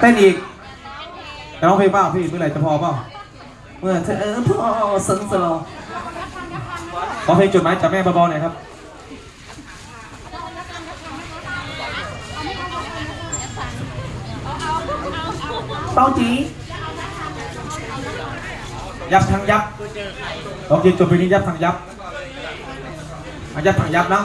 เต้นอีกจะร้องเพลงเปล่าพี่เมื่อไหร่จะพอเปล่าเมื่อเธอพอสันสลอขอเพลงจดหมายจากแม่เบาๆหน่อยครับเต้าจียับทางยับลองยืนจบไปนี้ยับทางยับอะยับทางยับนะ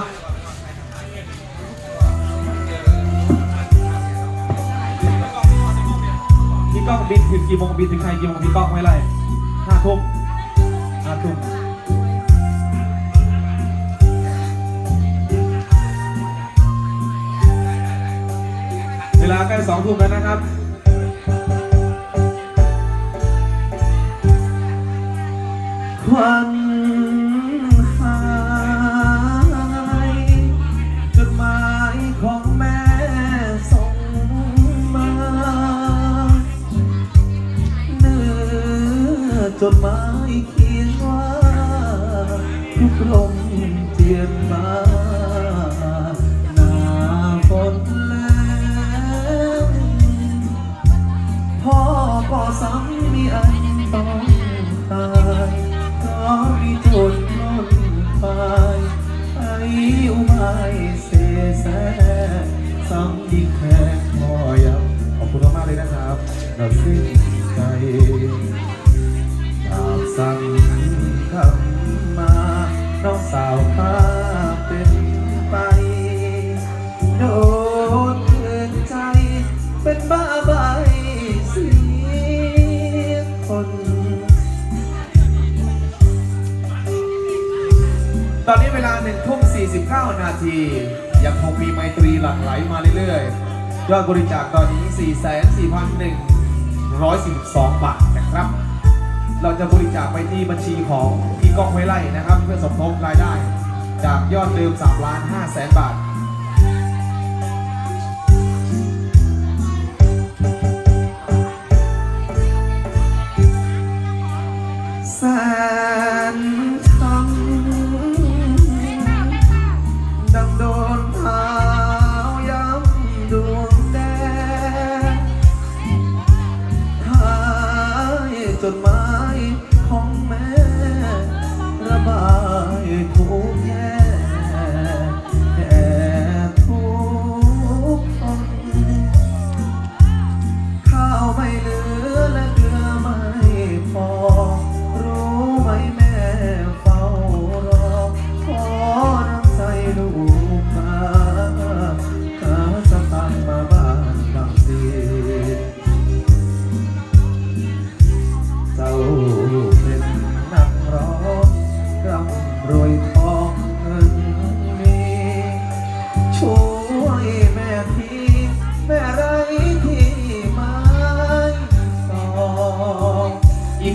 ้องบินถึงกี่โมงบินถึงใครกี่โมงพี่ก้องไม่ไรห้าทุ่มห้าทุ่มเวลาใกล้สองทุ่มแล้วนะครับความ จดหมายเขียนว่าทุกลมเจียนมาหน้าฝนแล้งพ่อก็ซ้ำมีอันต้องตายเพราะมีจนล้นไปไอ้อุบายเสแสซ้ำอีกแค่พอยับขอบคุณมากเลยนะครับเราสิ้นใจ สั่งคำมาน้องสาวพาเป็นไปโดนเกินใจ เป็นบ้าใบเสียคน ตอนนี้เวลา1ทุ่ม49 นาที ยังคงมีไมตรีหลั่งไหลมาเรื่อยๆ ยอดบริจาคตอนนี้ 4,4,112บาทนะครับ เราจะบริจาคไปที่บัญชีของพี่ก้องไว้ไล่นะครับ เพื่อสมทบรายได้ จากยอดเดิม3ล้าน5แสนบาทแสนช้ำดังโดนเท้าย้ำดวงแดงท้ายจดหมาย แม่ระบายทุกแย่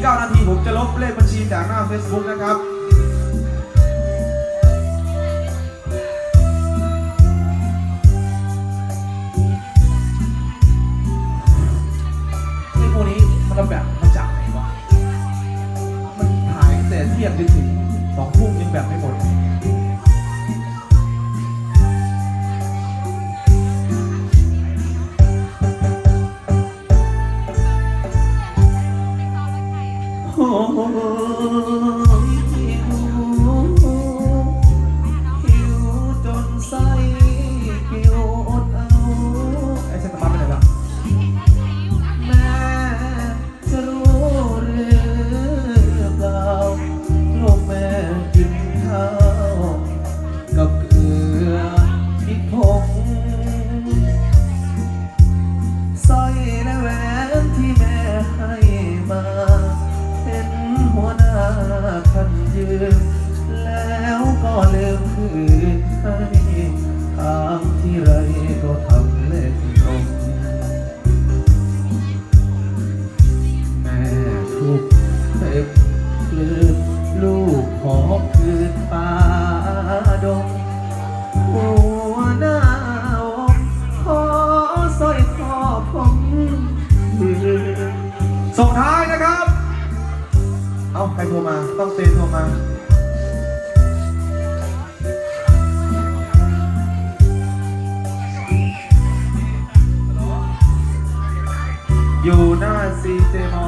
9 นาทีผมจะลบเลขบัญชีจากหน้า Facebook นะครับ โอ้ ขอคืนป่าดงหัวหน้าอกขอสร้อยคอผมส่งท้ายนะครับ เอาใครโทรมา ต้องเตนโทรมาอยู่หน้าซีเจมอ